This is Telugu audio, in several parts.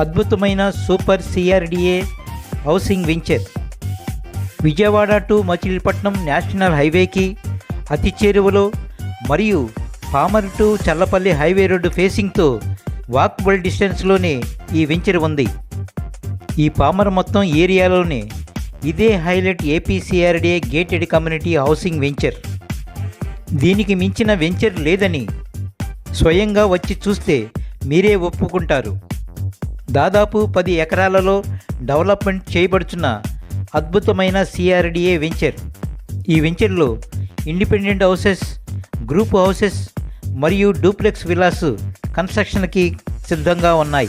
అద్భుతమైన super CRDA housing venture. Vijayawada to Machilipatnam national హైవేకి అతి చేరువలో మరియు Pamarru to Challapalli highway road ఫేసింగ్తో walkable డిస్టెన్స్లోనే ఈ వెంచర్ ఉంది. ఈ పామర్ మొత్తం ఏరియాలోనే ఇదే highlight APCRDA gated community housing venture. దీనికి మించిన వెంచర్ లేదని స్వయంగా వచ్చి చూస్తే మీరే ఒప్పుకుంటారు. దాదాపు పది ఎకరాలలో డెవలప్మెంట్ చేయబడుచున్న అద్భుతమైన సిఆర్డిఏ వెంచర్. ఈ వెంచర్లో ఇండిపెండెంట్ హౌసెస్ గ్రూప్ హౌసెస్ మరియు డూప్లెక్స్ విలాస్ కన్స్ట్రక్షన్కి సిద్ధంగా ఉన్నాయి.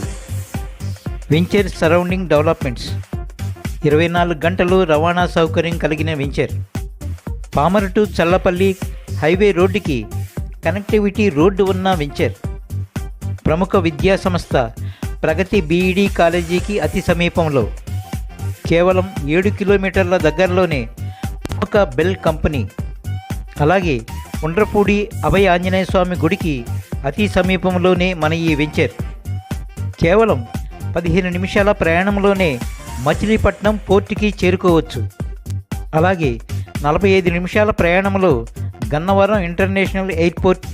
Venture surrounding developments. ఇరవై నాలుగు గంటలు రవాణా సౌకర్యం కలిగిన venture. Pamarru to Challapalli highway రోడ్డుకి కనెక్టివిటీ రోడ్డు ఉన్న వెంచర్. ప్రముఖ విద్యా సంస్థ ప్రగతి బీఈడి కాలేజీకి అతి సమీపంలో. కేవలం ఏడు కిలోమీటర్ల దగ్గరలోనే ఒక బెల్ కంపెనీ. అలాగే ఉండ్రపూడి అభయ ఆంజనేయ స్వామి గుడికి అతి సమీపంలోనే మన ఈ వెంచర్. కేవలం పదిహేను నిమిషాల ప్రయాణంలోనే మచిలీపట్నం పోర్టుకి చేరుకోవచ్చు. అలాగే నలభై ఐదు నిమిషాల ప్రయాణంలో గన్నవరం ఇంటర్నేషనల్ ఎయిర్పోర్ట్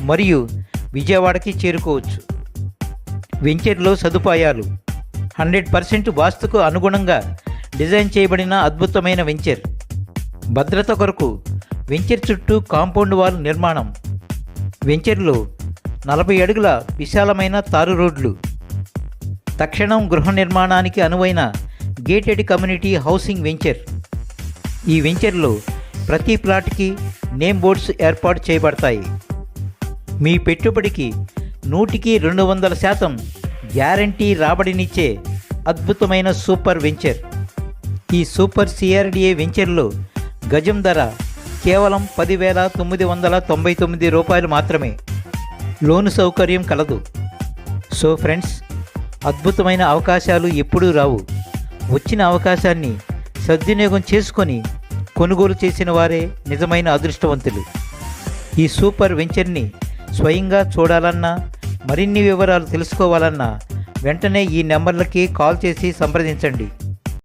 మరియు విజయవాడకి చేరుకోవచ్చు. వెంచర్లో సదుపాయాలు. హండ్రెడ్ పర్సెంట్ వాస్తుకు అనుగుణంగా డిజైన్ చేయబడిన అద్భుతమైన వెంచర్. భద్రత కొరకు వెంచర్ చుట్టూ కాంపౌండ్ వాల్ నిర్మాణం. వెంచర్లో నలభై అడుగుల విశాలమైన తారు రోడ్లు. తక్షణం గృహ నిర్మాణానికి అనువైన గేటెడ్ కమ్యూనిటీ హౌసింగ్ వెంచర్. ఈ వెంచర్లో ప్రతి ప్లాట్కి నేమ్ బోర్డ్స్ ఏర్పాటు చేయబడతాయి. మీ పెట్టుబడికి నూటికి రెండు వందల శాతం గ్యారంటీ రాబడినిచ్చే అద్భుతమైన సూపర్ వెంచర్. ఈ సూపర్ సిఆర్డిఏ వెంచర్లో గజం ధర కేవలం పదివేల తొమ్మిది వందల తొంభై తొమ్మిది రూపాయలు మాత్రమే. లోను సౌకర్యం కలదు. సో ఫ్రెండ్స్ అద్భుతమైన అవకాశాలు ఎప్పుడూ రావు. వచ్చిన అవకాశాన్ని సద్వినియోగం చేసుకొని కొనుగోలు చేసిన వారే నిజమైన అదృష్టవంతులు. ఈ సూపర్ వెంచర్ని స్వయంగా చూడాలన్నా మరిన్ని వివరాలు తెలుసుకోవాలన్నా వెంటనే ఈ నెంబర్లకి కాల్ చేసి సంప్రదించండి.